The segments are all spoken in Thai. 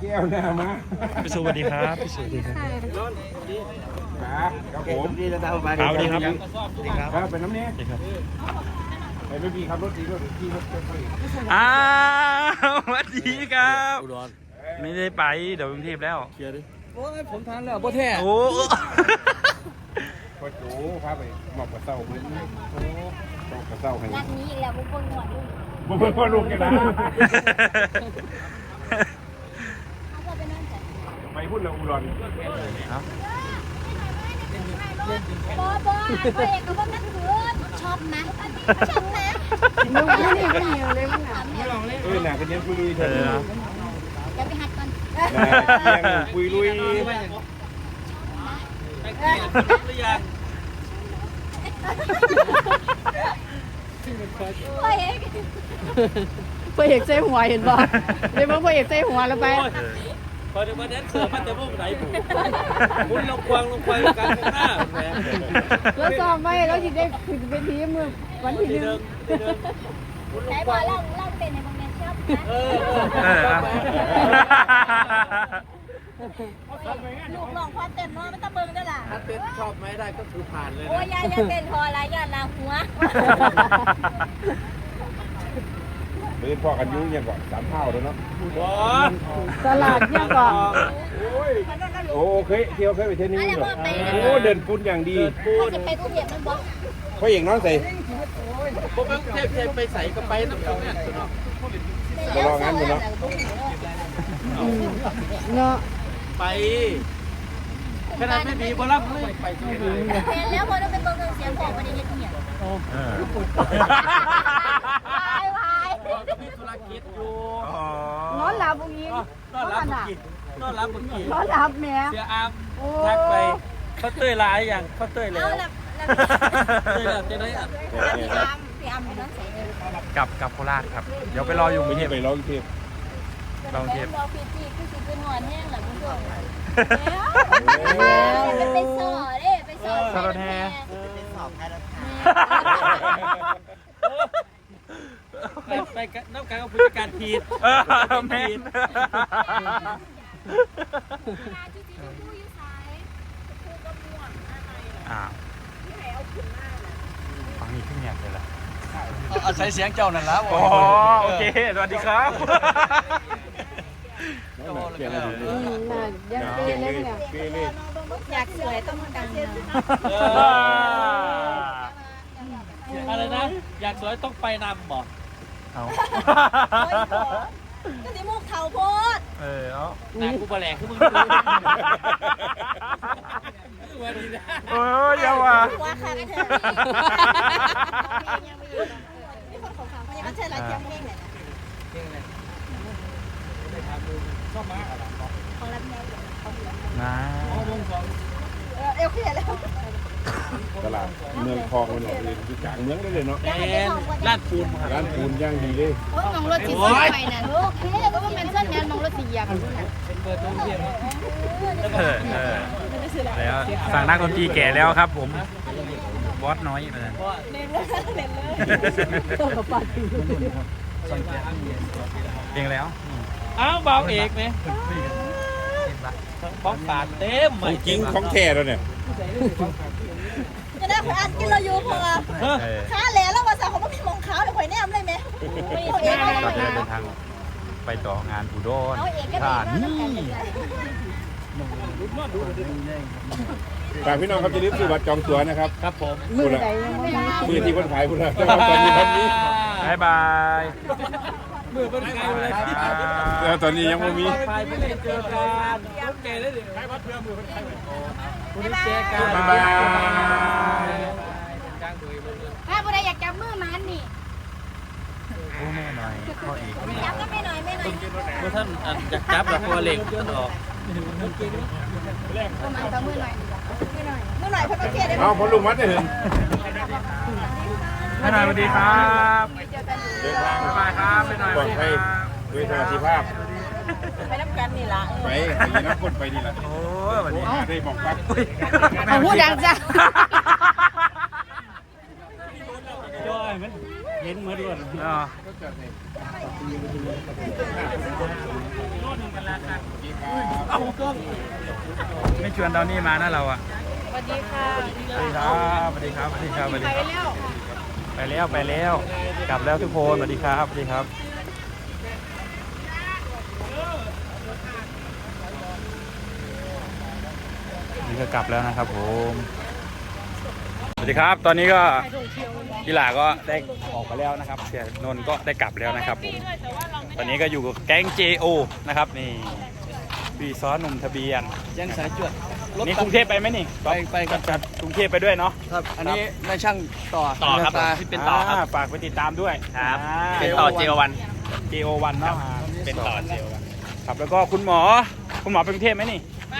แก้วหน้ามาพี่สุสวัสดีครับพี่สุสวัสดีครับครับครับผมดีนะตาไปครับสวัสดีครับดีครับครับเป็นน้ำเนี้ยสวัสดีครับไปไม่มีขับรถดีรถดีรถไปอ้าวสวัสดีครับอุดรไม่ได้ไปเดี๋ยวกรุงเทพแล้วเคลียร์ดิโอ้ยผมทานแล้วบ่แท้โอ้พอจูพาไปหมอบกระเซ้าเพื่อนโอ้หมอบกระเซ้าให้นัดนี้อีกแล้วบุกคนหัวลูกบ่เพิ่นพ่อลูกกันนะ เขาจะไปนั่งแต่ ไป พูดเรื่องอุดรครับบอบอตัวเอกก็บอกนั่นคือชอบนะชอบนะมึงไม่ได้ไม่เหี่ยวเลยมึงอะเออหนักกันเนี้ยคุยลุยเอเถอะอเดี๋ยวไปหัดก่อนยังคุยลุยตัวเอกพระเอกใส่หัวเห็นบ่เดี๋ยวมึงพระเอกใส่หัวแล้วไป พอถึงวันนั้นเสือมันจะพวกไหนบุมุนลงควางลงควางกลางข้างหน้าแหมแล้วซ้อมไว้แล้วจะได้ขึ้นเวทีมือวันที่หที่นึ่เดิงมที่เดิมมุนลไหนงบควาองเล่าเล่าเป็นในบางแมนชอบนะเออเออครับลูกหลงความเต็มน้อยมันต้องเบิ่งด้วยล่ะถ้าเต้นชอบไม่ได้ก็คือผ่านเลยโอ้ยนะยายยายเป็นพออะไรยายลาหัว เดินพ่อกันยุ่งยังก่อนสามเท่าแล้วเนาะบอสตลาดเนี่ยก่อนโอ้เคยเที่ยวเคยไปเที่ยวนี้เหรอโอ้เดินปุ้นอย่างดีถ้าจะไปกรุงเทพมันบอกพ่อเอกน้องใส่ผมเพิ่งเทพเทพไปใส่ก็ไปน้ำเขาเนี่ยเนาะไปขนาดไม่มีบอลลัมเลยไปที่อื่นเห็นแล้วพอต้องเป็นเบิ่งเสียงของมันจะเย็นเนี่ย เออ วายวาย มีธุรกิจอยู่อ๋อนอนหลับพวกนี้ต้อนรับเมื่อกี้ต้อนรับเมื่อกี้นอนหลับแหม่เสียอามทักไปเขาเต้ยลายอย่างเขาเต้ยแล้เอาวละเต้ยแล้วจะได้อะพี่อัมพี่อัมเป็นน้องใส่เลยกลับกลับโคราชครับ เดี๋ยวไปรออยู่กรุไม่งเทใช่พไปร้องเทพเราเทปเราพีจีคือสิเป็นหอนแห้งแหละคุณผู้ชมแล้วไปสอเด้ไปสอสอรถแห่ ไปไปกับน้ำการกับผู้จัดการทีมเออแม่นอ้าวฟังนี่ขึ้นเนี่ยเลยล่ะอาศัยเสียงเจ้านั่นละอ๋อโอเค สวัสดีครับเปลี่ยนอะไรอืมน่ะยังเปรี้ยเลยเนี่ยเปลี่ยนเลยอยากสวยต้องดังนะเอออะไรนะ อยากสวยต้องไปนำบอก เอาก็สิมุกเขาโพดเออเอานางกูบแหลกขึ้นมึงวันนี้นะโอ้ยอยาว่ะหัวขากันเถอะนี่คนของเขาเขายังไม่ใช่ไรเทียมเพลงเลยนะของรับแนวนะเอวเคลียร์แล้วตลาดเมืองคลองมันเนี่ยเลย อยู่กลางเมืองได้เลยเนาะแอนลาดปูนมาร้านปูนย่างดีเลยโอ้ยมองรถสีสีไปนั่นโอเคก็ว่าเป็นเส้นแนนมองรถสีเหยียบเป็นเบอร์โทรเทียมเออเออแล้วสั่งนักดนตรีแก่แล้วครับ ผมบอสน้อยเลยตัวกับปาตีเพลงแล้วอ้าวเบาเอกไหมของฝากเต็มของจริงของแท้แล้วเนี่ย ข่อยอัดกินเราอยู่พอเออขาแหล่แล้วภาษาของมันมีมองขาวเดี๋ยวข่อยแนมเลยไหมเอาเองเราจะเดินทางไปต่องานอุดรเอาเองก็ธาได้นี ฝากพี่น้องครับจะรีบซื้อบัตรจองตั๋วนะครับครับผมมือใดยังไม่มีมือที่คนขายคุณละตอนนี้ตอนนี้บายบายมือเป็นไงเลยแล้วตอนนี้ยังไม่มี ไปไม่ได้เจอกัน โอเลยใครวัดเพื่อมือเป็นใครคุณเจอกันบ๊ายบายถ้าผู้ใดอยากจับมือมันนี่โอ้แม่หน่อยพ่ออีกจับก็ไม่หน่อยไม่หน่อยเมื่อท่านอยากจับแล้วตัวเหล็กท่านออกประมาณตะมือหน่อยมื่อหน่อยเพิ่นก็เครียดได้เอาพอลุงมัดได้เห็นแม่หน่อยสวัสดีครับเดินทางบ๊ายบายครับแม่หน่อยปลอดภัยด้วยสวัสดิภาพ ไปรับกันนี่ล่ะไปไปนักคนไปนี่แหละโอ้ยวันนี้ได้บอกปักเอาหูดังจ้ะย่อยมันเห็นมาด้วยอ๋อไม่ชวนดาวนี่มานะเราอะสวัสดีค่ะสวัสดีครับสวัสดีครับสวัสดีครับสวัสดีครับไปแล้วไปแล้วกลับแล้วทุกคนสวัสดีครับสวัสดีครับ ก็กลับแล้วนะครับผมสวัสดีครับ ตอนนี้ก็กีฬาก็ได้ออกมาแล้วนะครับเสียนนท์ก็ได้กลับแล้วนะครับผมตอนนี้ก็อยู่กับแก๊ง JO นะครับนี่พี่ซ้อนหนุ่มทะเบียนยังสายจวดรถนี่กตัรุงเทพไปไหมนี่ไปไปครับ จัดกรุงเทพไปด้วยเนาะครับ อันนี้นายช่างต่อต่อครับตาที่เป็นต่อครับาฝากไปติดตามด้วยครับ อ่า เป็นต่อเจวัน JO1 เนาะอ่าเป็นต่อเจวันครับแล้วก็คุณหมอคุณหมอไปกรุงเทพไหมนี่ ไป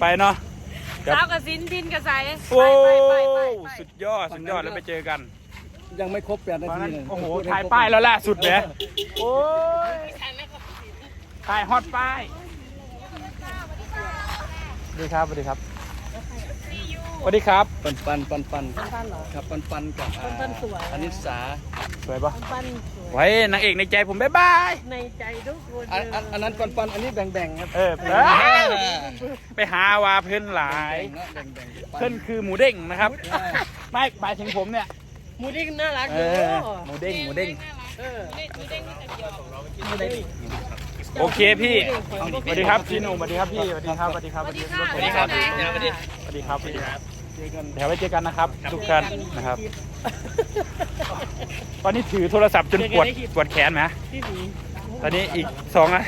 ไปเนาะ ครับเช้ากับสินพินกับใสโอ้ไปไปไปไปสุดยอดสุดยอดแล้วไปเจอกันยังไม่ครบแปดนาตอนทีนั้นเลยโอ้โหถ่ายป้ายแล้วล่ะสุดเลยโอ้ยถ่ายฮอตป้ายสวัสดีครับสวัสดีครับสวัสดีครับ ปันปันปันปันปันเหรอ ครับปันปันกับอ่าปันสวย อนิสาสวยปะปันสวยไว้นางเอกในใจผมบ๊ายบายในใจทุกคนอันอันอันนั้นปันปันอันนี้แบ่งแบ่งครับ เออไป ไปหาว่าเพื่อนหลายแบ่งเนาะแบ่งแบ่งเพื่อนคือหมูเด้งนะครับ ไม่หมายถึงผมเนี่ย หมูดิ้งน่ารักเออยู่อหมูเด้งหมูเด้งเออโอเคพี่สวัสดีครับพี่หนุ่มสวัสดีครับพี่สวัสดีครับสวัสดีครับสวัสดีครับสวัสดีครับสวัสดีสวัสดีครับสวัสดีครับเจอกันเดี๋ยวไว้เจอกันนะครับ ทุกท่านนะครับ ตอนนี้ถือโทรศัพท์จนปวดปวดแขนไหมพี่หมีตอนนี้อีกสองอะ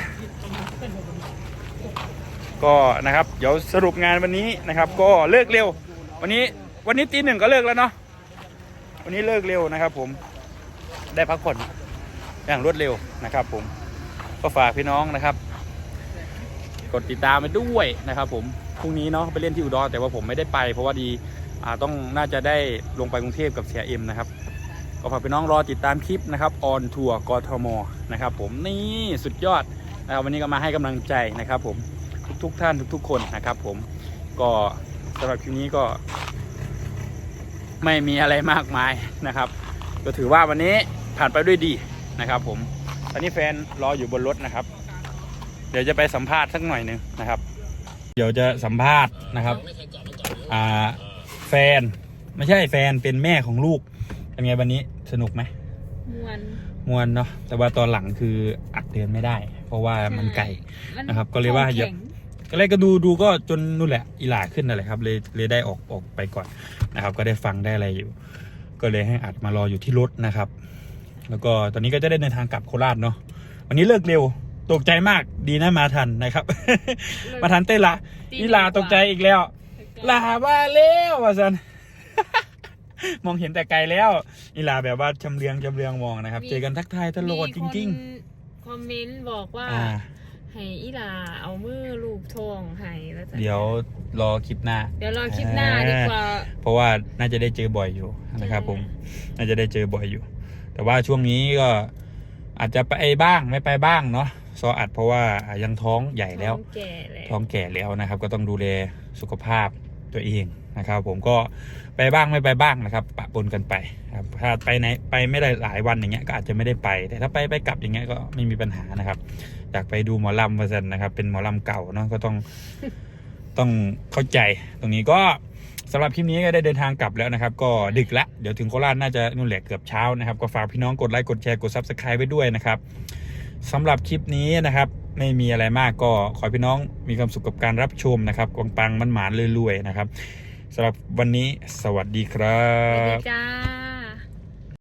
ก็นะครับเดี๋ยวสรุปงานวันนี้นะครับ ก็เลิกเร็ว วันนี้วันนี้ตีหนึ่งก็เลิกแล้วเนาะวันนี้เลิกเร็วนะครับ ผมได้พักผ่อนอย่างรวดเร็วนะครับ ผมก็ฝากพี่น้องนะครับ กดติดตามไปด้วยนะครับ ผมพรุ่งนี้เนาะไปเล่นที่อุดรแต่ว่าผมไม่ได้ไป เพราะว่าดีอ่าต้องน่าจะได้ลงไปกรุงเทพกับเสียเอ็มนะครับก็ฝากพี่น้องรอติดตามคลิปนะครับออนทัวร์กทมนะครับ ผมนี่สุดยอดนะครับวันนี้ก็มาให้กำลังใจนะครับ ผม ทุกๆท่านทุกๆคนนะครับ ผมก็สำหรับคลิปนี้ก็ ไม่มีอะไรมากมายนะครับ ก็ถือว่าวันนี้ผ่านไปด้วยดีนะครับ ผมตอนนี้แฟนรออยู่บนรถนะครับ เดี๋ยวจะไปสัมภาษณ์สักหน่อยหนึ่งนะครับ เดี๋ยวจะสัมภาษณ์นะครับอ่าแฟนไม่ใช่แฟนเป็นแม่ของลูกเป็นไงวันนี้สนุกไหมมวนมวนเนาะแต่ว่าตอนหลังคืออัดเดินไม่ได้ เพราะว่ามันไกลนะครับ ก็เลยว่าอย่า ก็เลยก็ดูดูก็จนนู่นแหละอีหลาขึ้นนั่นแหละครับเลยเลยได้ออกออกไปก่อนนะครับ ก็ได้ฟังได้อะไรอยู่ ก็เลยให้อัดมารออยู่ที่รถนะครับ แล้วก็ตอนนี้ก็จะได้เดินทางกลับโคราชเนาะวันนี้เลิกเร็วตกใจมากดีนะมาทันนะครับ มาทันเต้นละอีหลาตกใจอีกแล้วลาว่าแล้วว่าสันมองเห็นแต่ไกลแล้วอีหลาแบบว่าชำเลืองชำเลืองมองนะครับ เจอกันทักทายตลอดจริงคอมเมนต์บอกว่าๆอ่า ให้อีหลาเอามือลูบทองให้แล้วจะเดี๋ยวรอคลิปหน้า เดี๋ยวรอคลิปหน้าดีกว่า เพราะว่าน่าจะได้เจอบ่อยอยู่นะครับผม น่าจะได้เจอบ่อยอยู่ แต่ว่าช่วงนี้ก็อาจจะไปบ้างไม่ไปบ้างเนาะซออัดเพราะว่ายังท้องใหญ่แล้ว ท้องแก่แล้วท้องแก่แล้วนะครับ ก็ต้องดูแลสุขภาพตัวเอง นะครับ ผมก็ไปบ้างไม่ไปบ้างนะครับปะปนกันไปนะครับถ้าไปไหนไปไม่ได้หลายวันอย่างเงี้ยก็อาจจะไม่ได้ไป แต่ถ้าไปไปกลับอย่างเงี้ยก็ไม่มีปัญหานะครับอยากไปดูหมอลำประสันนะครับ เป็นหมอลำเก่าเนาะก็ต้องต้องเข้าใจตรงนี้ก็สำหรับคลิปนี้ก็ได้เดินทางกลับแล้วนะครับ ก็ดึกละเดี๋ยวถึงโคราชน่าจะนู่นแหละเกือบเช้านะครับ ก็ฝากพี่น้องกดไลค์กดแชร์กดซับสไคร b e ไว้ด้วยนะครับสำหรับคลิปนี้นะครับ ไม่มีอะไรมากก็ขอให้พี่น้องมีความสุขกับการรับชมนะครับกวงปังมันหมานๆรวยๆนะครับ สำหรับวันนี้สวัสดีครัสวัสดีบจ้า